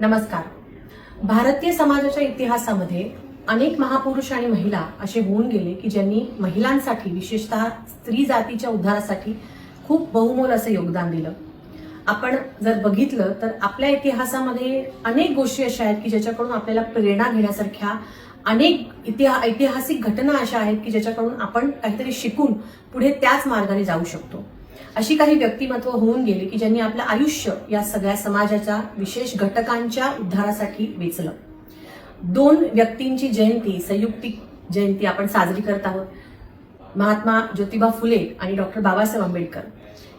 नमस्कार. भारतीय समाजाच्या इतिहासामध्ये अनेक महापुरुष आणि महिला असे होऊन गेले की ज्यांनी महिलांसाठी विशेषतः स्त्री जातीच्या उद्धारासाठी खूप बहुमोल असं योगदान दिलं. आपण जर बघितलं तर आपल्या इतिहासामध्ये अनेक गोष्टी अशा आहेत की ज्याच्याकडून आपल्याला प्रेरणा घेण्यासारख्या अनेक इतिहा ऐतिहासिक घटना अशा आहेत की ज्याच्याकडून आपण काहीतरी शिकून पुढे त्याच मार्गाने जाऊ शकतो. अशी काही व्यक्तिमत्व होऊन गेली की ज्यांनी आपलं आयुष्य या सगळ्या समाजाच्या विशेष घटकांच्या उद्धारासाठी वेचलं. दोन व्यक्तींची जयंती संयुक्तिक जयंती आपण साजरी करत आहोत. महात्मा ज्योतिबा फुले आणि डॉक्टर बाबासाहेब आंबेडकर.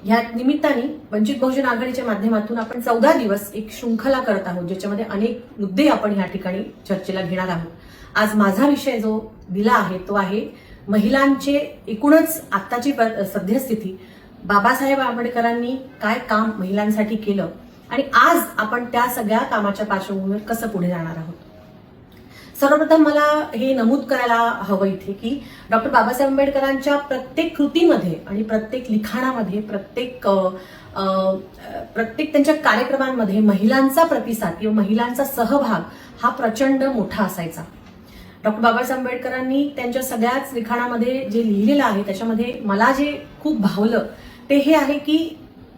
ह्या निमित्ताने वंचित बहुजन आघाडीच्या माध्यमातून आपण चौदा दिवस एक शृंखला करत आहोत ज्याच्यामध्ये अनेक मुद्दे आपण या ठिकाणी चर्चेला घेणार आहोत. आज माझा विषय जो दिला आहे तो आहे महिलांचे एकूणच आत्ताची प- सद्यस्थिती. बाबासाहेब आंबेडकरांनी काय काम महिलांसाठी केलं आणि आज आपण त्या सगळ्या कामाच्या पार्श्वभूमीवर कसं पुढे जाणार आहोत? सर्वप्रथम मला हे नमूद करायला हवं इथे की डॉक्टर बाबासाहेब आंबेडकरांच्या प्रत्येक कृतीमध्ये आणि प्रत्येक लिखाणामध्ये प्रत्येक प्रत्येक त्यांच्या कार्यक्रमांमध्ये महिलांचा प्रतिसाद किंवा महिलांचा सहभाग हा प्रचंड मोठा असायचा. डॉक्टर बाबासाहेब आंबेडकरांनी त्यांच्या सगळ्याच लिखाणामध्ये जे लिहिलेलं आहे त्याच्यामध्ये मला जे खूप भावलं ते हे आहे की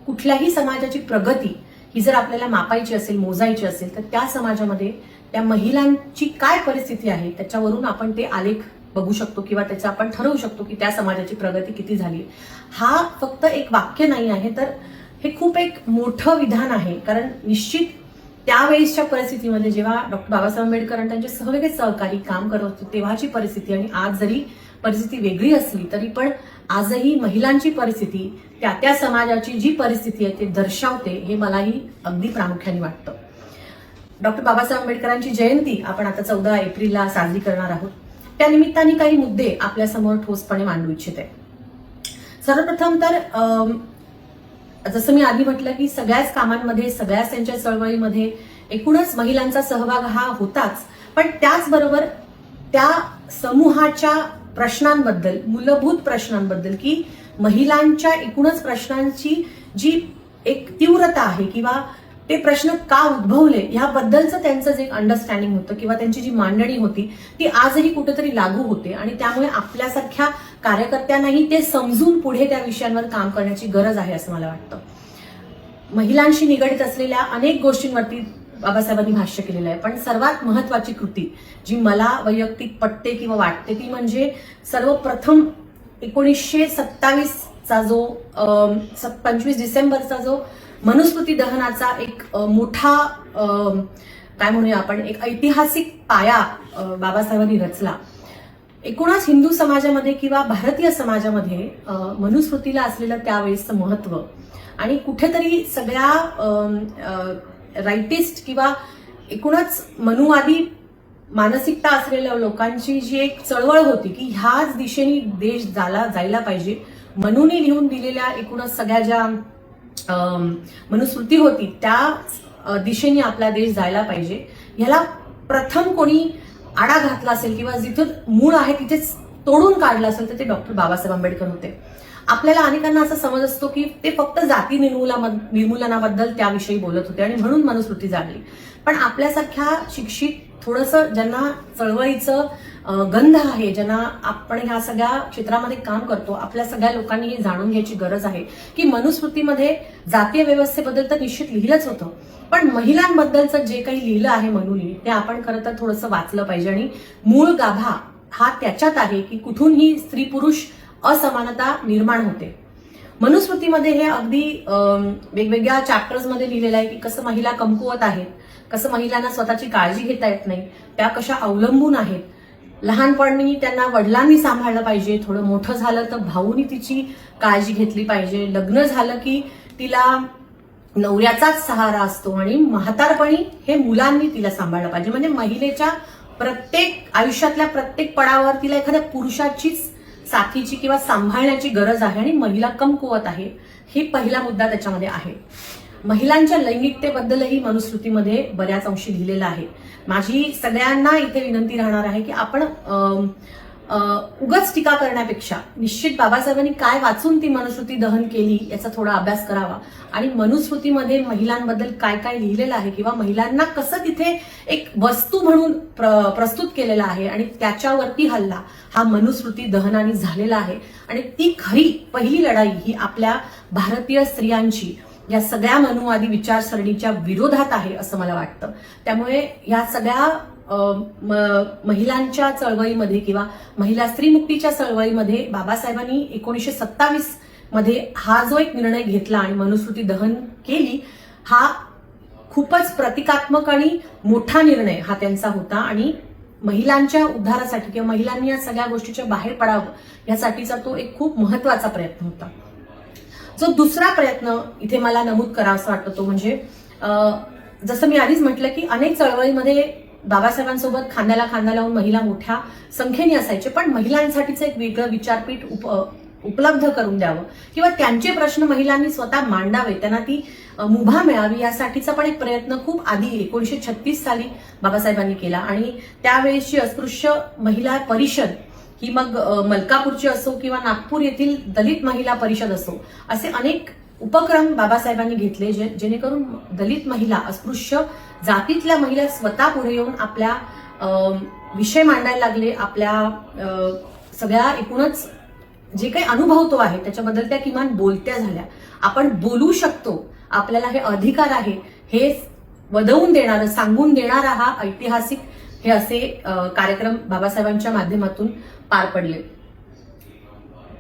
कुठल्याही समाजाची प्रगती ही जर आपल्याला मापायची असेल मोजायची असेल तर त्या समाजामध्ये त्या महिलांची काय परिस्थिती आहे त्याच्यावरून आपण ते आलेख बघू शकतो किंवा त्याचं आपण ठरवू शकतो की त्या समाजाची प्रगती किती झाली हा फक्त एक वाक्य नाही आहे तर हे खूप एक मोठं विधान आहे. कारण निश्चित त्यावेळेसच्या परिस्थितीमध्ये जेव्हा डॉक्टर बाबासाहेब आंबेडकर आणि त्यांचे सगळे सहकारी काम करत होते तेव्हाची परिस्थिती आणि आज जरी परिस्थिती वेगळी असली तरी पण आजही महिलांची परिस्थिती त्या त्या समाजाची जी परिस्थिती आहे ते दर्शवते हे मलाही अगदी प्रामुख्याने वाटतं. डॉक्टर बाबासाहेब आंबेडकरांची जयंती आपण आता चौदा एप्रिलला साजरी करणार आहोत. त्या निमित्ताने काही मुद्दे आपल्यासमोर ठोसपणे मांडू इच्छिते सर्वप्रथम तर जसं मी आधी म्हटलं की सगळ्याच कामांमध्ये सगळ्याच त्यांच्या चळवळीमध्ये एकूणच महिलांचा सहभाग हा होताच. पण त्याचबरोबर त्या समूहाच्या प्रश्नांबद्दल मूलभूत प्रश्नांबद्दल की महिलांच्या एकूणच प्रश्नांची जी एक तीव्रता आहे किंवा ते प्रश्न का उद्भवले ह्याबद्दलचं त्यांचं जे अंडरस्टँडिंग होतं किंवा त्यांची जी मांडणी होती ती आजही कुठेतरी लागू होते. आणि त्यामुळे आपल्यासारख्या कार्यकर्त्यांनाही ते समजून पुढे त्या विषयांवर काम करण्याची गरज आहे असं मला वाटतं. महिलांशी निगडीत असलेल्या अनेक गोष्टींवरती बाबासाहेबांनी भाष्य केलेलं आहे. पण सर्वात महत्वाची कृती जी मला वैयक्तिक पटते किंवा वाटते ती म्हणजे सर्वप्रथम एकोणीसशे सत्तावीसचा जो पंचवीस डिसेंबरचा जो मनुस्मृती दहनाचा एक मोठा काय म्हणूया आपण एक ऐतिहासिक पाया बाबासाहेबांनी रचला. एकूणच हिंदू समाजामध्ये किंवा भारतीय समाजामध्ये मनुस्मृतीला असलेलं त्यावेळेसचं महत्त्व आणि कुठेतरी सगळ्या राईटिस्ट किंवा एकूणच मनुवादी मानसिकता असलेल्या लोकांची जी एक चळवळ होती की ह्याच दिशेने देश जाला जायला पाहिजे मनूने लिहून दिलेल्या एकूणच सगळ्या ज्या मनुस्मृती होती त्या दिशेने आपला देश जायला पाहिजे. ह्याला प्रथम कोणी आडा घातला असेल किंवा जिथं मूळ आहे तिथेच तोडून काढलं असेल तर ते डॉक्टर बाबासाहेब आंबेडकर होते. आपल्याला अनेकांना असा समज असतो की ते फक्त जाती निर्मूला निर्मूलनाबद्दल त्याविषयी बोलत होते आणि म्हणून मनुस्मृती जाणली पण आपल्यासारख्या शिक्षित थोडंसं ज्यांना चळवळीचं गंध आहे ज्यांना आपण ह्या सगळ्या क्षेत्रामध्ये काम करतो आपल्या सगळ्या लोकांनी हे जाणून घ्यायची गरज आहे की मनुस्मृतीमध्ये जातीय व्यवस्थेबद्दल तर निश्चित लिहिलंच होतं. पण महिलांबद्दलचं जे काही लिहिलं आहे मनुनी ते आपण खरं तर थोडंसं वाचलं पाहिजे आणि मूळ गाभा हा त्याच्यात आहे की कुठून ही स्त्री पुरुष असमानता निर्माण होते. मनुस्मृतीमध्ये हे अगदी वेगवेगळ्या चॅप्टर्समध्ये लिहिलेलं आहे की कसं महिला कमकुवत आहेत कसं महिलांना स्वतःची काळजी घेता येत नाही त्या कशा अवलंबून आहेत? लहानपणी त्यांना वडिलांनी सांभाळलं पाहिजे थोडं मोठं झालं तर भाऊनी तिची काळजी घेतली पाहिजे. लग्न झालं की तिला नवऱ्याचाच सहारा असतो आणि म्हातारपणी हे मुलांनी तिला सांभाळलं पाहिजे. म्हणजे महिलेच्या प्रत्येक आयुष्यातल्या प्रत्येक पडावर तिला एखाद्या पुरुषाचीच साथीची किंवा सांभाळण्याची गरज आहे आणि महिला कमकुवत आहे. हे पहिला मुद्दा त्याच्यामध्ये आहे. महिलांच्या लैंगिकतेबद्दलही मनुस्मृतीमध्ये बऱ्याच अंशी लिहिलेलं आहे. माझी सगळ्यांना इथे विनंती राहणार आहे की आपण उगच उगाच टीका करण्यापेक्षा निश्चित बाबासाहेबांनी काय वाचून ती मनुस्मृती दहन केली याचा थोडा अभ्यास करावा. आणि मनुस्मृतीमध्ये महिलांबद्दल काय काय लिहिलेलं आहे किंवा महिलांना कसं तिथे एक वस्तू म्हणून प्र- प्रस्तुत केलेलं आहे आणि त्याच्यावरती हल्ला हा मनुस्मृती दहनाने झालेला आहे. आणि ती खरी पहिली लढाई ही आपल्या भारतीय स्त्रियांची या सगळ्या मनुवादी विचारसरणीच्या विरोधात आहे असं मला वाटतं. त्यामुळे या सगळ्या म- महिलांच्या चळवळीमध्ये किंवा महिला स्त्रीमुक्तीच्या चळवळीमध्ये बाबासाहेबांनी एकोणीसशे सत्तावीसमध्ये हा जो एक निर्णय घेतला आणि मनुस्मृती दहन केली हा खूपच प्रतिकात्मक आणि मोठा निर्णय हा त्यांचा होता आणि महिलांच्या उद्धारासाठी किंवा महिलांनी या सगळ्या गोष्टीच्या बाहेर पडावं यासाठीचा तो एक खूप महत्त्वाचा प्रयत्न होता. जो दुसरा प्रयत्न इथे मला नमूद करावासा वाटतो तो म्हणजे जसं मी आधीच म्हटलं की अनेक चळवळीमध्ये बाबासाहेबांसोबत खांद्याला खांदा लावून महिला मोठ्या संख्येने असायचे पण महिलांसाठीचं एक वेगळं विचारपीठ उप उपलब्ध करून द्यावं. किंवा त्यांचे प्रश्न महिलांनी स्वतः मांडावे त्यांना ती मुभा मिळावी यासाठीचा पण एक प्रयत्न खूप आधी एकोणीशे छत्तीस साली बाबासाहेबांनी केला. आणि त्यावेळेसची अस्पृश्य महिला परिषद ही मग मलकापूरची असो किंवा नागपूर येथील दलित महिला परिषद असो असे अनेक उपक्रम बाबासाहेबांनी घेतले जे जेणेकरून दलित महिला अस्पृश्य जातीतल्या महिला स्वतः पुढे येऊन आपल्या विषय मांडायला लागले आपल्या सगळ्या एकूणच जे काही अनुभव तो आहे त्याच्याबद्दल त्या किमान बोलत्या झाल्या. आपण बोलू शकतो आपल्याला हे अधिकार आहे हे वदवून देणारं सांगून देणारा हा ऐतिहासिक हे असे कार्यक्रम बाबासाहेबांच्या माध्यमातून पार पडले.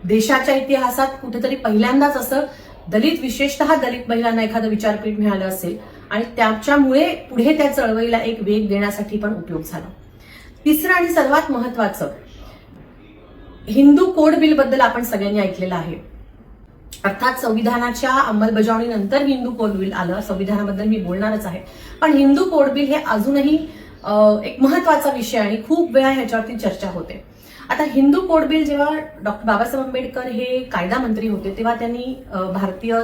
देशाच्या इतिहासात कुठेतरी पहिल्यांदाच असं दलित विशेषतः दलित महिलांना एखादं विचारपीठ मिळालं असेल आणि त्याच्यामुळे पुढे त्या चळवळीला एक वेग देण्यासाठी पण उपयोग झाला. तिसरं आणि सर्वात महत्वाचं हिंदू कोड बिलबद्दल आपण सगळ्यांनी ऐकलेलं आहे. अर्थात संविधानाच्या अंमलबजावणीनंतर हिंदू कोड बिल आलं. संविधानाबद्दल मी बोलणारच आहे. पण हिंदू कोड बिल हे अजूनही एक महत्त्वाचा विषय आणि खूप वेळा ह्याच्यावरती चर्चा होते. आता हिंदू कोड बिल जेव्हा डॉक्टर बाबासाहेब आंबेडकर हे कायदा मंत्री होते तेव्हा त्यांनी भारतीय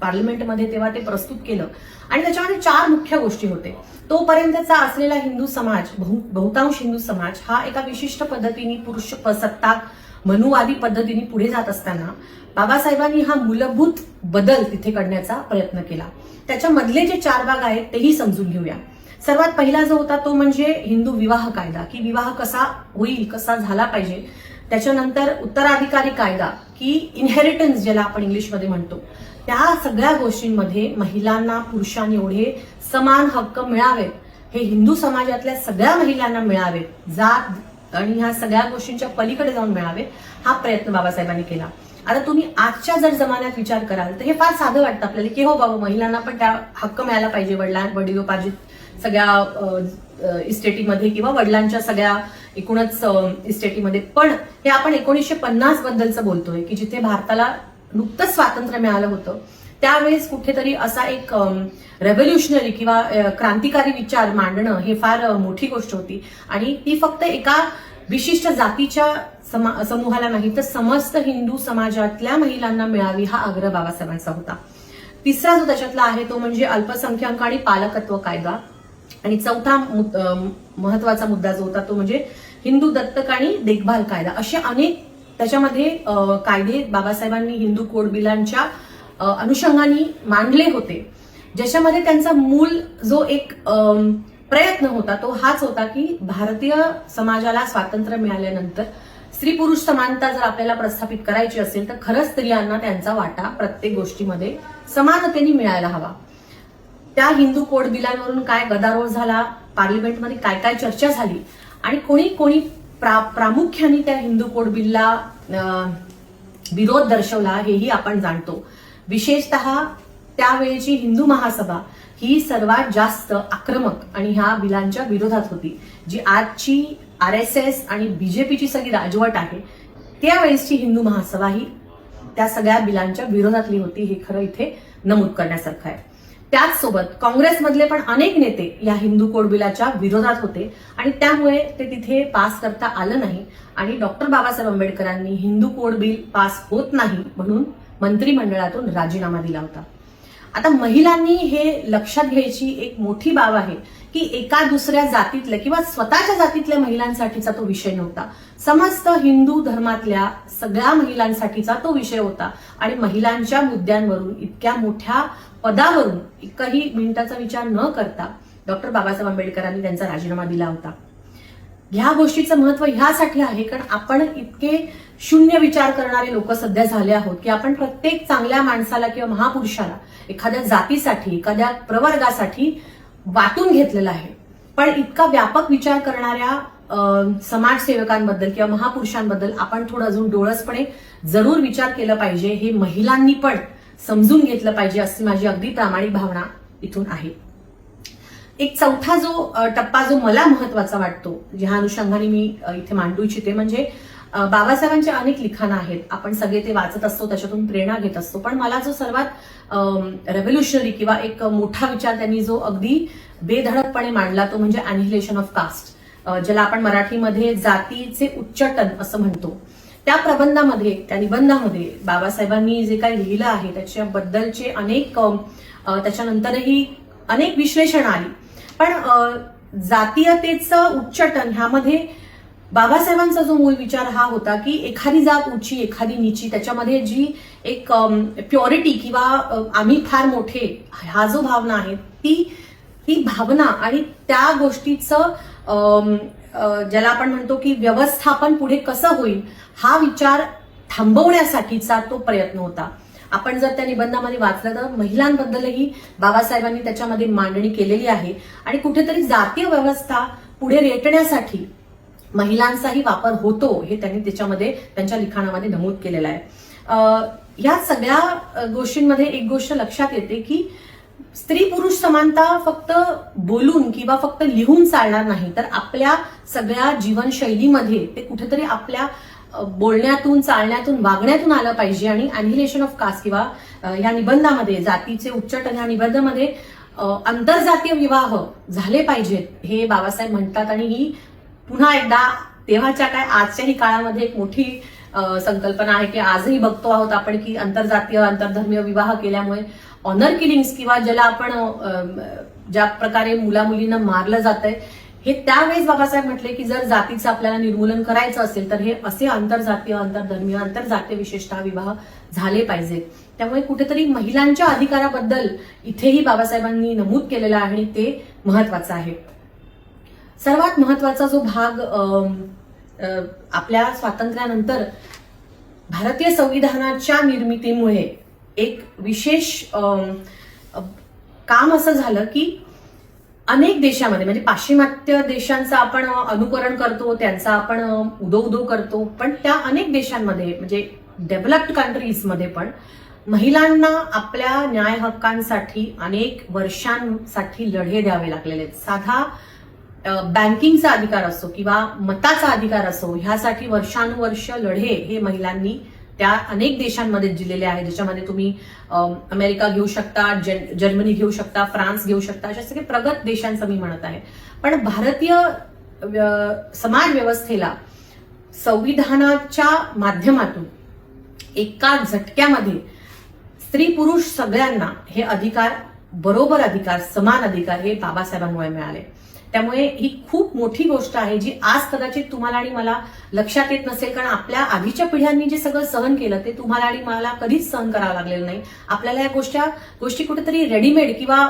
पार्लमेंटमध्ये तेव्हा ते प्रस्तुत केलं. आणि त्याच्यामध्ये चार मुख्य गोष्टी होते. तोपर्यंतचा असलेला हिंदू समाज बहु- बहुतांश हिंदू समाज हा एका विशिष्ट पद्धतीने पुरुष प- सत्ताक मनुवादी पद्धतीने पुढे जात असताना बाबासाहेबांनी हा मूलभूत बदल तिथे करण्याचा प्रयत्न केला. त्याच्यामधले जे चार भाग आहेत तेही समजून घेऊया. सर्वात पहिला जो होता तो म्हणजे हिंदू विवाह कायदा की विवाह कसा होईल कसा झाला पाहिजे. त्याच्यानंतर उत्तराधिकारी कायदा की इनहेरिटन्स ज्याला आपण इंग्लिशमध्ये म्हणतो. त्या सगळ्या गोष्टींमध्ये महिलांना पुरुषांनी एवढे समान हक्क मिळावेत. हे हिंदू समाजातल्या सगळ्या महिलांना मिळावेत. जात आणि ह्या सगळ्या गोष्टींच्या पलीकडे जाऊन मिळावे हा प्रयत्न बाबासाहेबांनी केला. आता तुम्ही आजच्या जर जमान्यात विचार कराल तर हे फार साधं वाटतं आपल्याला की हो बाबा महिलांना पण त्या हक्क मिळायला पाहिजे वडिलां वडिलोपार्जित सगळ्या इस्टेटीमध्ये किंवा वडिलांच्या सगळ्या एकूणच इस्टेटीमध्ये. पण हे आपण एकोणीसशे पन्नास बद्दलचं बोलतोय की जिथे भारताला नुकतंच स्वातंत्र्य मिळालं होतं त्यावेळेस कुठेतरी असा एक रेव्होल्युशनरी किंवा क्रांतिकारी विचार मांडणं हे फार मोठी गोष्ट होती. आणि ती फक्त एका विशिष्ट जातीच्या समूहाला नाही तर समस्त हिंदू समाजातल्या महिलांना मिळावी हा आग्रह बाबासाहेबांचा होता. तिसरा जो त्याच्यातला आहे तो म्हणजे अल्पसंख्याक आणि पालकत्व कायदा. आणि चौथा महत्त्वाचा मुद्दा जो होता तो म्हणजे हिंदू दत्तक आणि देखभाल कायदा. असे अनेक त्याच्यामध्ये कायदे बाबासाहेबांनी हिंदू कोड बिलांच्या अनुषंगाने मांडले होते. ज्याच्यामध्ये त्यांचा मूल जो एक प्रयत्न होता तो हाच होता की भारतीय समाजाला स्वातंत्र्य मिळाल्यानंतर स्त्री पुरुष समानता जर आपल्याला प्रस्थापित करायची असेल तर खरंच स्त्रियांना त्यांचा वाटा प्रत्येक गोष्टीमध्ये समानतेने मिळायला हवा. त्या हिंदू कोड बिलांवरून काय गदारोळ झाला पार्लिमेंटमध्ये काय काय चर्चा झाली आणि कोणी कोणी प्रा- प्रामुख्याने त्या हिंदू कोड बिलला विरोध दर्शवला हेही आपण जाणतो. विशेषतः त्यावेळेची हिंदू महासभा ही सर्वात जास्त आक्रमक आणि ह्या बिलांच्या विरोधात होती. जी आजची आर एस एस आणि बीजेपीची सगळी राजवट आहे त्यावेळेसची हिंदू महासभा ही त्या सगळ्या बिलांच्या विरोधातली होती हे खरं इथे नमूद करण्यासारखं आहे. त्याचसोबत काँग्रेसमधले पण अनेक नेते या हिंदू कोड बिलाच्या विरोधात होते आणि त्यामुळे ते तिथे पास करता आलं नाही आणि डॉक्टर बाबासाहेब आंबेडकरांनी हिंदू कोड बिल पास होत नाही म्हणून मंत्रिमंडळातून राजीनामा दिला होता. आता महिलांनी हे लक्षात घ्यायची एक मोठी बाब आहे की एका दुसऱ्या जातीतल्या किंवा स्वतःच्या जातीतल्या महिलांसाठीचा तो विषय नव्हता. समस्त हिंदू धर्मातल्या सगळ्या महिलांसाठीचा तो विषय होता. आणि महिलांच्या मुद्द्यांवरून इतक्या मोठ्या पदावरून एकही मिनिटाचा विचार न करता डॉक्टर बाबासाहेब आंबेडकरांनी त्यांचा राजीनामा दिला होता. ह्या गोष्टीचं महत्त्व ह्यासाठी आहे कारण आपण इतके शून्य विचार करणारे लोक सध्या झाले आहोत की आपण प्रत्येक चांगल्या माणसाला किंवा महापुरुषाला एखाद्या जातीसाठी एखाद्या प्रवर्गासाठी वाटून घेतलेलं आहे. पण इतका व्यापक विचार करणाऱ्या समाजसेवकांबद्दल किंवा महापुरुषांबद्दल आपण थोडं अजून डोळसपणे जरूर विचार केला पाहिजे. हे महिलांनी पण समजून घेतलं पाहिजे अशी माझी अगदी प्रामाणिक भावना इथून आहे. एक चौथा जो टप्पा जो मला महत्त्वाचा वाटतो ज्या अनुषंगाने मी इथे मांडू इच्छिते म्हणजे बाबासाहेबांचे अनेक लिखाणं आहेत. आपण सगळे ते वाचत असतो त्याच्यातून प्रेरणा घेत असतो. पण मला जो सर्वात रेव्होल्युशनरी किंवा एक मोठा विचार त्यांनी जो अगदी बेधडकपणे मांडला तो म्हणजे अनिहिलेशन ऑफ कास्ट ज्याला आपण मराठीमध्ये जातीचे उच्चटन असं म्हणतो. त्या प्रबंधामध्ये त्या निबंधामध्ये बाबासाहेबांनी जे काही लिहिलं आहे त्याच्याबद्दलचे अनेक त्याच्यानंतरही अनेक विश्लेषण आली. पण जातीयतेचं उच्चटन ह्यामध्ये बाबासाहेबांचा जो मूळ विचार हा होता की एखादी जात उची एखादी नीची त्याच्यामध्ये जी एक प्युरिटी किंवा आम्ही फार मोठे हा जो भावना आहे ती ती भावना आणि त्या गोष्टीचं ज्याला आपण म्हणतो की व्यवस्थापन पुढे कसं होईल हा विचार थांबवण्यासाठीचा तो प्रयत्न होता. आपण जर त्या निबंधामध्ये वाचलं तर महिलांबद्दलही बाबासाहेबांनी त्याच्यामध्ये मांडणी केलेली आहे. आणि कुठेतरी जातीय व्यवस्था पुढे रेटण्यासाठी महिलांचाही वापर होतो हे त्यांनी त्याच्यामध्ये त्यांच्या लिखाणामध्ये नमूद केलेलं आहे. या सगळ्या गोष्टींमध्ये एक गोष्ट लक्षात येते की स्त्री पुरुष समानता फक्त बोलून किंवा फक्त लिहून चालणार नाही तर आपल्या सगळ्या जीवनशैलीमध्ये ते कुठेतरी आपल्या बोलण्यातून चालण्यातून वागण्यातून आलं पाहिजे आणि अनिहिलेशन ऑफ कास्ट किंवा या निबंधामध्ये जातीचे उच्चटन या निबंधामध्ये आंतरजातीय विवाह झाले पाहिजेत हे बाबासाहेब म्हणतात आणि ही पुन्हा एकदा तेव्हाच्या काय आजच्याही काळामध्ये एक मोठी संकल्पना आहे की आजही बघतो आहोत आपण की आंतरजातीय आंतरधर्मीय विवाह केल्यामुळे ऑनर किलिंग्स किंवा ज्याला आपण ज्या प्रकारे मुला मुलींना मारलं जातंय आहे हे त्यावेळेस बाबासाहेब म्हटले की जर जातीचं आपल्याला निर्मूलन करायचं असेल तर हे असे आंतरजातीय आंतरधर्मीय आंतरजातीय विशेषतः विवाह झाले पाहिजेत त्यामुळे कुठेतरी महिलांच्या अधिकाराबद्दल इथेही बाबासाहेबांनी नमूद केलेलं आहे आणि ते महत्वाचं आहे. सर्वात महत्त्वाचा जो भाग आपल्या स्वातंत्र्यानंतर भारतीय संविधानाच्या निर्मितीमुळे एक विशेष काम असं झालं की अनेक देशामध्ये म्हणजे पाश्चिमात्य देशांचं आपण अनुकरण करतो त्यांचा आपण उदो उदो करतो पण त्या अनेक देशांमध्ये म्हणजे डेव्हलप्ड कंट्रीजमध्ये पण महिलांना आपल्या न्याय हक्कांसाठी अनेक वर्षांसाठी लढे द्यावे लागलेले आहेत. साधा बँकिंगचा अधिकार असो किंवा मताचा अधिकार असो ह्यासाठी वर्षानुवर्ष लढे हे महिलांनी त्या अनेक देशांमध्ये दिलेले आहेत ज्याच्यामध्ये तुम्ही अमेरिका घेऊ शकता जर्मनी घेऊ शकता फ्रान्स घेऊ शकता अशा सगळे प्रगत देशांचं मी म्हणत आहे. पण भारतीय व्य- समाज व्यवस्थेला संविधानाच्या माध्यमातून एका झटक्यामध्ये स्त्री पुरुष सगळ्यांना हे अधिकार बरोबर अधिकार समान अधिकार हे बाबासाहेबांमुळे मिळाले. त्यामुळे ही खूप मोठी गोष्ट आहे जी आज कदाचित तुम्हाला आणि मला लक्षात येत नसेल कारण आपल्या आधीच्या पिढ्यांनी जे सगळं सहन केलं ते तुम्हाला आणि मला कधीच सहन करावं लागलेलं नाही. आपल्याला या गोष्टी गोष्टी कुठेतरी रेडीमेड किंवा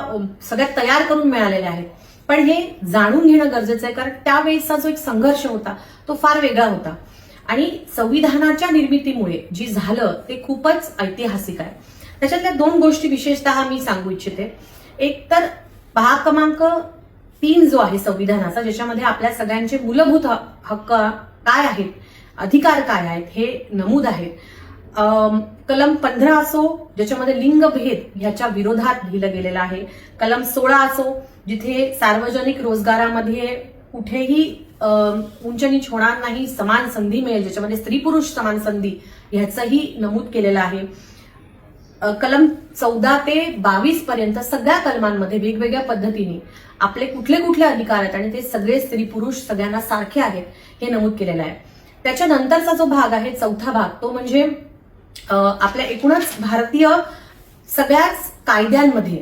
सगळ्यात तयार करून मिळालेल्या आहेत. पण हे जाणून घेणं गरजेचं आहे कारण त्यावेळेसचा जो एक संघर्ष होता तो फार वेगळा होता. आणि संविधानाच्या निर्मितीमुळे जी झालं ते खूपच ऐतिहासिक आहे. त्याच्यातल्या दोन गोष्टी विशेषतः मी सांगू इच्छिते. एक तर पहा क्रमांक तीन जो आहे संविधानाचा ज्याच्यामध्ये आपल्या सगळ्यांचे मूलभूत ह- हक्क काय आहेत अधिकार काय आहेत हे नमूद आहे कलम पंधरा असो ज्याच्यामध्ये लिंगभेद ह्याच्या विरोधात लिहिलं गेलेलं आहे. कलम सोळा असो जिथे सार्वजनिक रोजगारामध्ये कुठेही उंच नीच होणार नाही समान संधी मिळेल ज्याच्यामध्ये स्त्री पुरुष समान संधी ह्याचंही नमूद केलेलं आहे. कलम चौदा ते बावीस पर्यंत सगळ्या कलमांमध्ये वेगवेगळ्या पद्धतीने आपले कुठले कुठले अधिकार आहेत आणि ते सगळे स्त्री पुरुष सगळ्यांना सारखे आहेत हे नमूद केलेलं आहे. त्याच्यानंतरचा जो भाग आहे चौथा भाग तो म्हणजे आपल्या एकूणच भारतीय सगळ्याच कायद्यांमध्ये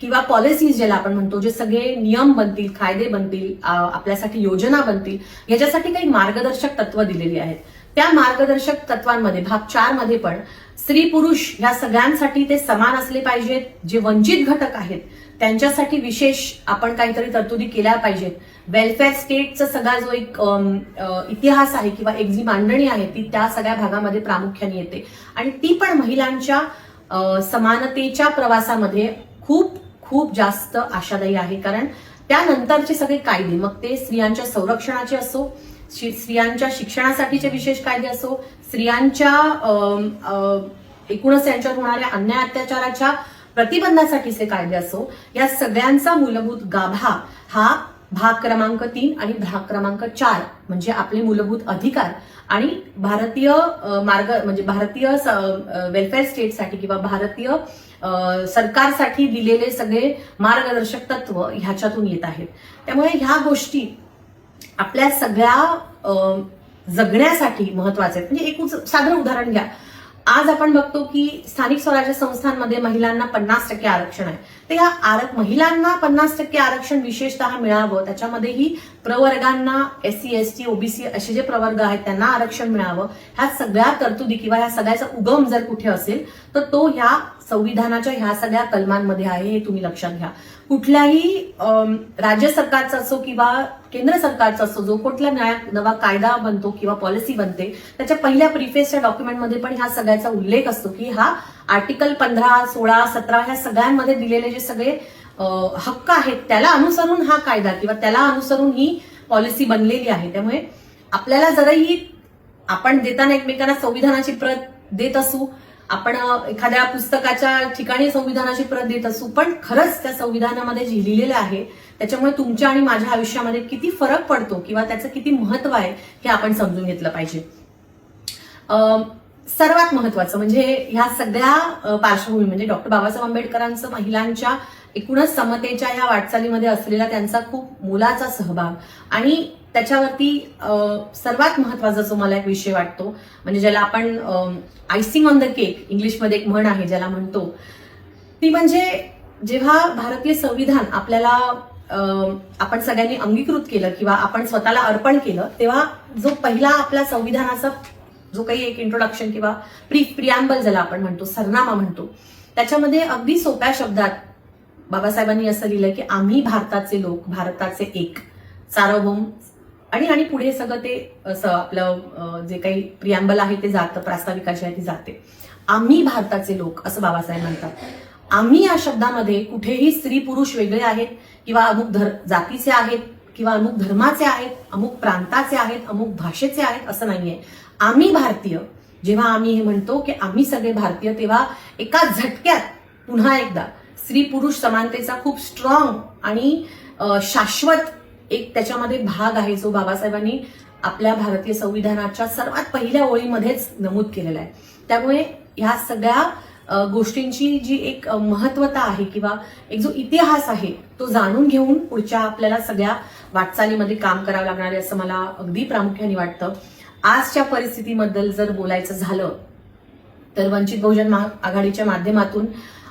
किंवा पॉलिसीज ज्याला आपण म्हणतो जे सगळे नियम बनतील कायदे बनतील आपल्यासाठी योजना बनतील याच्यासाठी काही मार्गदर्शक तत्व दिलेली आहेत. त्या मार्गदर्शक तत्वांमध्ये भाग चारमध्ये पण स्त्री पुरुष ह्या सगळ्यांसाठी ते समान असले पाहिजेत जे वंचित घटक आहेत त्यांच्यासाठी विशेष आपण काहीतरी तरतुदी केल्या पाहिजेत. वेलफेअर स्टेटचा सगळा जो एक इतिहास आहे किंवा एक जी मांडणी आहे ती त्या सगळ्या भागामध्ये प्रामुख्याने येते. आणि ती पण महिलांच्या समानतेच्या प्रवासामध्ये खूप खूप जास्त आशादायी आहे. कारण त्यानंतरचे सगळे कायदे मग ते स्त्रियांच्या संरक्षणाचे असो स्त्रियांच्या शिक्षणासाठीचे विशेष कायदे असो स्त्रियांच्या एकूणच यांच्यावर होणाऱ्या अन्याय अत्याचाराच्या प्रतिबंधासाठीचे कायदे असो या सगळ्यांचा मूलभूत गाभा हा भाग क्रमांक तीन आणि भाग क्रमांक चार म्हणजे आपले मूलभूत अधिकार आणि भारतीय मार्ग म्हणजे भारतीय स- वेलफेअर स्टेटसाठी किंवा भारतीय सरकारसाठी दिलेले सगळे मार्गदर्शक तत्व ह्याच्यातून येत आहेत. त्यामुळे ह्या गोष्टी आपल्या सगळ्या जगण्यासाठी महत्त्वाचे. आहेत म्हणजे एक साधारण साधं उदाहरण घ्या. आज आपण बघतो की स्थानिक स्वराज्य संस्थांमध्ये महिलांना पन्नास टक्के आरक्षण आहे. तर या आरक महिलांना पन्नास टक्के आरक्षण विशेषतः मिळावं त्याच्यामध्येही प्रवर्गांना S C S T OBC असे जे प्रवर्ग आहेत त्यांना आरक्षण मिळावं. ह्या सगळ्या तरतुदी किंवा ह्या सगळ्याचा उगम जर कुठे असेल तर तो ह्या संविधानाच्या ह्या सगळ्या कलमांमध्ये आहे हे तुम्ही लक्षात घ्या. कुठल्याही राज्य सरकारचा असो किंवा केंद्र सरकारचा असो जो कुठला न्याय नवा कायदा बनतो किंवा पॉलिसी बनते त्याच्या पहिल्या प्रिफेसच्या डॉक्युमेंटमध्ये पण ह्या सगळ्याचा उल्लेख असतो की हा आर्टिकल पंधरा सोळा सतरा ह्या सगळ्यांमध्ये दिलेले जे सगळे हक्क आहेत त्याला अनुसरून हा कायदा किंवा त्याला अनुसरून ही पॉलिसी बनलेली आहे. त्यामुळे आपल्याला जराही आपण देताना एकमेकांना संविधानाची प्रत देत असू आपण एखाद्या पुस्तकाच्या ठिकाणी संविधानाची प्रत देत असू पण खरंच त्या संविधानामध्ये जे लिहिलेलं आहे त्याच्यामुळे तुमच्या आणि माझ्या आयुष्यामध्ये किती फरक पडतो किंवा त्याचं किती महत्त्व आहे हे आपण समजून घेतलं पाहिजे. सर्वात महत्वाचं म्हणजे ह्या सगळ्या पार्श्वभूमी म्हणजे डॉक्टर बाबासाहेब आंबेडकरांचं महिलांच्या एकूणच समतेच्या ह्या वाटचालीमध्ये असलेला त्यांचा खूप मोलाचा सहभाग. आणि त्याच्यावरती सर्वात महत्त्वाचा जो मला एक विषय वाटतो म्हणजे ज्याला आपण आयसिंग ऑन द केक इंग्लिशमध्ये एक म्हण आहे ज्याला म्हणतो ती म्हणजे जेव्हा भारतीय संविधान आपल्याला आपण सगळ्यांनी अंगीकृत केलं किंवा आपण स्वतःला अर्पण केलं तेव्हा जो पहिला आपला संविधानाचा जो काही एक इंट्रोडक्शन किंवा प्री प्रियांबल ज्याला आपण म्हणतो सरनामा म्हणतो त्याच्यामध्ये अगदी सोप्या शब्दात बाबासाहेबांनी असं लिहिलं की आम्ही भारताचे लोक भारताचे एक सार्वभौम आणि आणि पुढे सगळं ते असं आपलं जे काही प्रियांबल आहे ते जातं प्रास्ताविकाची आहे ती जाते. आम्ही भारताचे लोक असं बाबासाहेब म्हणतात. आम्ही या शब्दामध्ये कुठेही स्त्री पुरुष वेगळे आहेत किंवा अमुक धर जातीचे आहेत किंवा अमुक धर्माचे आहेत अमुक प्रांताचे आहेत अमुक भाषेचे आहेत असं नाहीये. आम्ही भारतीय. जेव्हा आम्ही हे म्हणतो की आम्ही सगळे भारतीय तेव्हा एका झटक्यात पुन्हा एकदा स्त्री पुरुष समानतेचा खूप स्ट्रॉंग आणि शाश्वत एक त्याच्यामध्ये भाग आहे जो बाबासाहेबांनी आपल्या भारतीय संविधानाच्या सर्वात पहिल्या ओळीमध्येच नमूद केलेला आहे. त्यामुळे ह्या सगळ्या गोष्टींची जी एक महत्वता आहे किंवा एक जो इतिहास आहे तो जाणून घेऊन पुढच्या आपल्याला सगळ्या वाटचालीमध्ये काम करावं लागणार आहे असं मला अगदी प्रामुख्याने वाटतं. आजच्या परिस्थितीबद्दल जर बोलायचं झालं तर वंचित बहुजन महा- आघाडीच्या माध्यमातून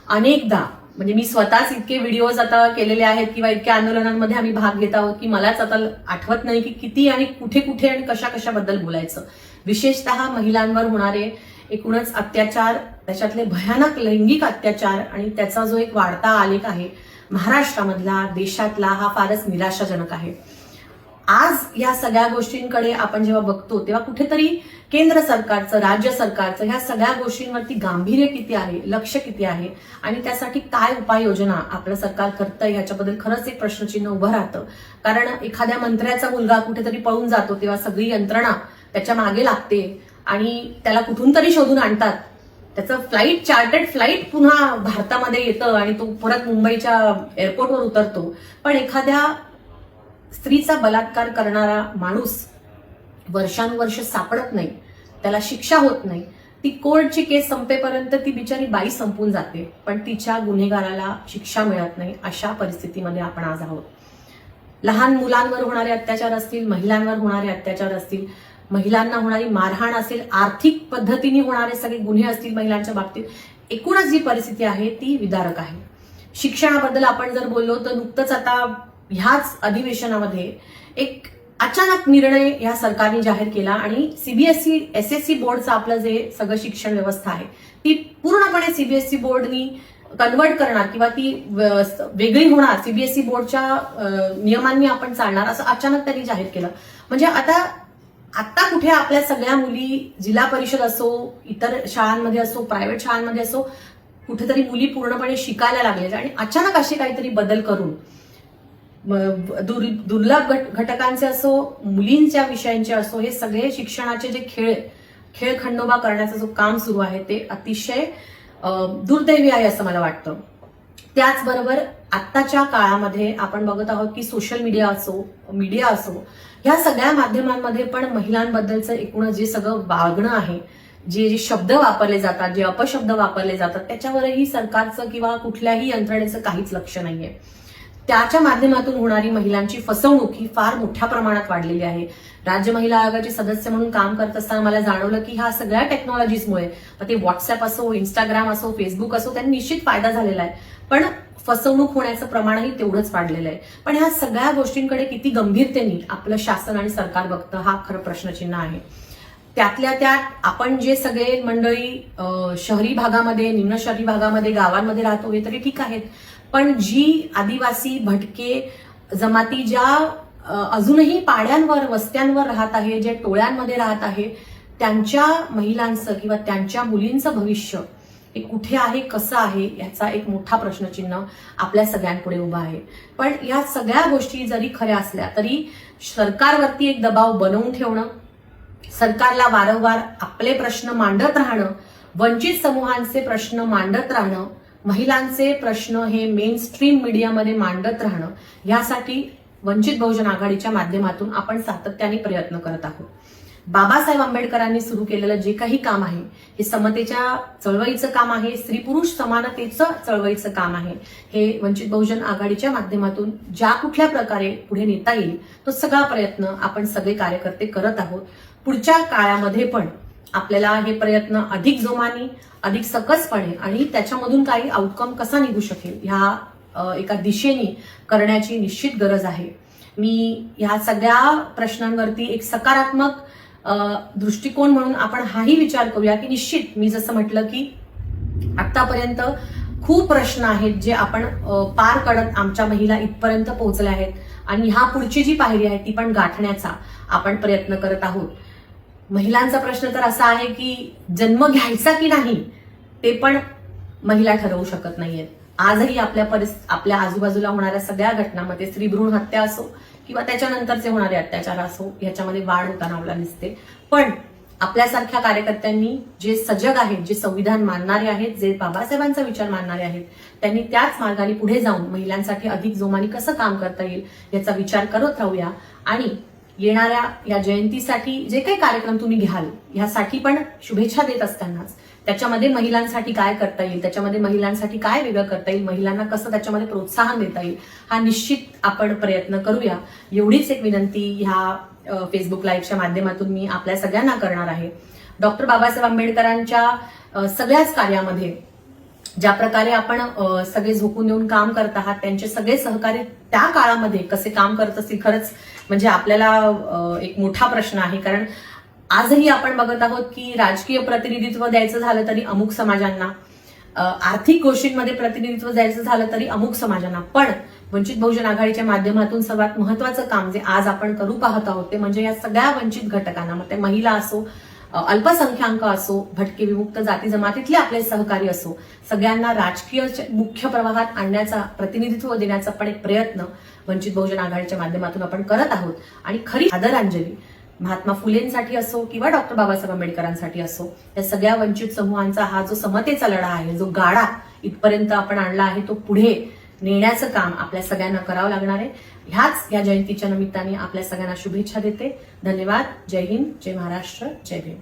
अनेकदा म्हणजे मी स्वतःच इतके व्हिडिओज आता केलेले आहेत किंवा इतक्या आंदोलनांमध्ये आम्ही भाग घेत आहोत की मलाच आता आठवत नाही की किती आणि कुठे कुठे आणि कशा कशाबद्दल बोलायचं. विशेषतः महिलांवर होणारे एकूणच अत्याचार त्याच्यातले भयानक लैंगिक अत्याचार आणि त्याचा जो एक वाढता आलेख आहे महाराष्ट्रामधला देशातला हा फारच निराशाजनक आहे. आज या सगळ्या गोष्टींकडे आपण जेव्हा बघतो तेव्हा कुठेतरी केंद्र सरकारचं राज्य सरकारचं ह्या सगळ्या गोष्टींवरती गांभीर्य किती आहे लक्ष किती आहे आणि त्यासाठी काय उपाययोजना आपलं सरकार करतंय ह्याच्याबद्दल खरंच एक प्रश्नचिन्ह उभं राहतं. कारण एखाद्या मंत्र्याचा मुलगा कुठेतरी पळून जातो तेव्हा सगळी यंत्रणा त्याच्यामागे लागते आणि त्याला कुठून तरी शोधून आणतात. त्याचं फ्लाईट चार्टर्ड फ्लाईट पुन्हा भारतामध्ये येतं आणि तो परत मुंबईच्या एअरपोर्टवर उतरतो. पण एखाद्या स्त्रीचा बलात्कार करणारा माणूस वर्षानुवर्ष सापडत नाही. त्याला शिक्षा होत नाही. ती कोर्टची केस संपेपर्यंत ती बिचारी बाई संपून जाते. पण तिच्या गुन्हेगाराला शिक्षा मिळत नाही अशा परिस्थितीमध्ये आपण आज आहोत. लहान मुलांवर होणारे अत्याचार असतील महिलांवर होणारे अत्याचार असतील महिलांना होणारी मारहाण असेल आर्थिक पद्धतीने होणारे सगळे गुन्हे असतील महिलांच्या बाबतीत एकूणच जी परिस्थिती आहे ती विदारक आहे. शिक्षणाबद्दल आपण जर बोललो तर नुकतंच आता ह्याच अधिवेशनामध्ये एक अचानक निर्णय या सरकारने जाहीर केला आणि सीबीएसई एस एस सी बोर्डचं आपलं जे सगळं शिक्षण व्यवस्था आहे ती पूर्णपणे सीबीएसई बोर्डनी कन्वर्ट करणार किंवा ती वेगळी होणार. सीबीएसई बोर्डच्या नियमांनी आपण चालणार असं अचानक त्यांनी जाहीर केलं. म्हणजे आता आता कुठे आपल्या सगळ्या मुली जिल्हा परिषद असो इतर शाळांमध्ये असो प्रायव्हेट शाळांमध्ये असो कुठेतरी मुली पूर्णपणे शिकायला लागलेल्या आणि अचानक असे काहीतरी बदल करून दुर्लभ घट- घटकांचे असो मुलींच्या विषयांचे असो हे सगळे शिक्षणाचे जे खेळ खेळ खंडोबा करण्याचं जो काम सुरू आहे ते अतिशय दुर्दैवी आहे असं मला वाटतं. त्याचबरोबर आत्ताच्या काळामध्ये आपण बघत आहोत की सोशल मीडिया असो मीडिया असो ह्या सगळ्या माध्यमांमध्ये पण महिलांबद्दलचं एकूण जे सगळं वागणं आहे जे जे शब्द वापरले जातात जे अपशब्द वापरले जातात त्याच्यावरही सरकारचं किंवा कुठल्याही यंत्रणेचं काहीच लक्ष नाहीये. त्याच्या माध्यमातून होणारी महिलांची फसवणूक ही फार मोठ्या प्रमाणात वाढलेली आहे. राज्य महिला आयोगाचे सदस्य म्हणून काम करत असताना मला जाणवलं की ह्या सगळ्या टेक्नॉलॉजीजमुळे मग ते व्हॉट्सअप असो इंस्टाग्राम असो फेसबुक असो त्यांनी निश्चित फायदा झालेला आहे. पण फसवणूक होण्याचं प्रमाणही तेवढंच वाढलेलं आहे. पण ह्या सगळ्या गोष्टींकडे किती गंभीरतेने आपलं शासन आणि सरकार बघतं हा खरं प्रश्नचिन्ह आहे. त्यातल्या त्यात आपण जे सगळे मंडळी शहरी भागामध्ये निम्न शहरी भागामध्ये गावांमध्ये राहतो हे तरी ठीक आहेत. पण जी आदिवासी भटके जमाती ज्या अजूनही पाड्यांवर वस्त्यांवर राहत आहे जे टोळ्यांमध्ये राहत आहे त्यांच्या महिलांचं किंवा त्यांच्या मुलींचं भविष्य हे कुठे आहे कसं आहे याचा एक मोठा प्रश्नचिन्ह आपल्या सगळ्यांपुढे उभा आहे. पण या सगळ्या गोष्टी जरी खऱ्या असल्या तरी सरकारवरती एक दबाव बनवून ठेवणं सरकारला वारंवार आपले प्रश्न मांडत राहणं वंचित समूहांचे प्रश्न मांडत राहणं महिलांचे प्रश्न हे मेन स्ट्रीम मीडियामध्ये मांडत राहणं यासाठी वंचित बहुजन आघाडीच्या माध्यमातून आपण सातत्याने प्रयत्न करत आहोत. बाबासाहेब आंबेडकरांनी सुरू केलेलं जे काही काम आहे हे समतेच्या चळवळीचं काम आहे स्त्री पुरुष समानतेचं चळवळीचं काम आहे हे वंचित बहुजन आघाडीच्या माध्यमातून ज्या कुठल्या प्रकारे पुढे नेता येईल तो सगळा प्रयत्न आपण सगळे कार्यकर्ते करत आहोत. पुढच्या काळामध्ये पण आपल्याला हे प्रयत्न अधिक जोमाने अधिक सकसपणे आणि त्याच्यामधून काही आउटकम कसा निघू शकेल ह्या एका दिशेने करण्याची निश्चित गरज आहे. मी ह्या सगळ्या प्रश्नांवरती एक सकारात्मक दृष्टिकोन म्हणून आपण हाही विचार करूया की निश्चित मी जसं म्हटलं की आतापर्यंत खूप प्रश्न आहेत जे आपण पार करत आमच्या महिला इथपर्यंत पोहोचल्या आहेत. आणि ह्या पुढची जी पायरी आहे ती पण गाठण्याचा आपण प्रयत्न करत आहोत. महिलांचा प्रश्न तर असा आहे की जन्म घ्यायचा की नाही ते पण महिला ठरवू शकत नाहीयेत. आजही आपल्या परिस आपल्या आजूबाजूला होणाऱ्या सगळ्या घटनांमध्ये स्त्री भ्रूण हत्या असो किंवा त्याच्यानंतरचे होणारे अत्याचार असो याच्यामध्ये वाढ होताना आपल्याला दिसते. पण आपल्यासारख्या कार्यकर्त्यांनी जे सजग आहेत जे संविधान मानणारे आहेत जे बाबासाहेबांचा विचार मानणारे आहेत त्यांनी त्याच मार्गाने पुढे जाऊन महिलांसाठी अधिक जोमाने कसं काम करता येईल याचा विचार करत राहूया. आणि येणाऱ्या या जयंतीसाठी जे काही कार्यक्रम तुम्ही घ्याल ह्यासाठी पण शुभेच्छा देत असतानाच. त्याच्यामध्ये महिलांसाठी काय करता येईल त्याच्यामध्ये महिलांसाठी काय वेगळं करता येईल महिलांना कसं त्याच्यामध्ये प्रोत्साहन देता येईल हा निश्चित आपण प्रयत्न करूया. एवढीच एक विनंती ह्या फेसबुक लाईव्हच्या माध्यमातून मी आपल्या सगळ्यांना करणार आहे. डॉक्टर बाबासाहेब आंबेडकरांच्या सगळ्याच कार्यामध्ये ज्या प्रकारे आपण सगळे झोकून देऊन काम करत आहात त्यांचे सगळे सहकारी त्या काळामध्ये कसे काम करत असतील खरंच म्हणजे आपल्याला एक मोठा प्रश्न आहे. कारण आजही आपण बघत आहोत की राजकीय प्रतिनिधित्व द्यायचं झालं तरी अमुक समाजांना आर्थिक गोष्टींमध्ये प्रतिनिधित्व द्यायचं झालं तरी अमुक समाजांना. पण वंचित बहुजन आघाडीच्या माध्यमातून सर्वात महत्वाचं काम जे आज आपण करू पाहत आहोत ते म्हणजे या सगळ्या वंचित घटकांना मग ते महिला असो अल्पसंख्याक असो भटके विमुक्त जाती जमातीतले आपले सहकारी असो सगळ्यांना राजकीय मुख्य प्रवाहात आणण्याचा प्रतिनिधित्व देण्याचा पण एक प्रयत्न वंचित बहुजन आघाडीच्या माध्यमातून आपण करत आहोत. आणि खरी आदरांजली महात्मा फुलेंसाठी असो किंवा डॉक्टर बाबासाहेब आंबेडकरांसाठी असो त्या सगळ्या वंचित समूहांचा हा जो समतेचा लढा आहे जो गाडा इथपर्यंत आपण आणला आहे तो पुढे नेण्याचं काम आपल्या सगळ्यांना करावं लागणार आहे. ह्याच या जयंतीच्या निमित्ताने आपल्या सगळ्यांना शुभेच्छा देते. धन्यवाद. जय हिंद. जय महाराष्ट्र. जय भीम.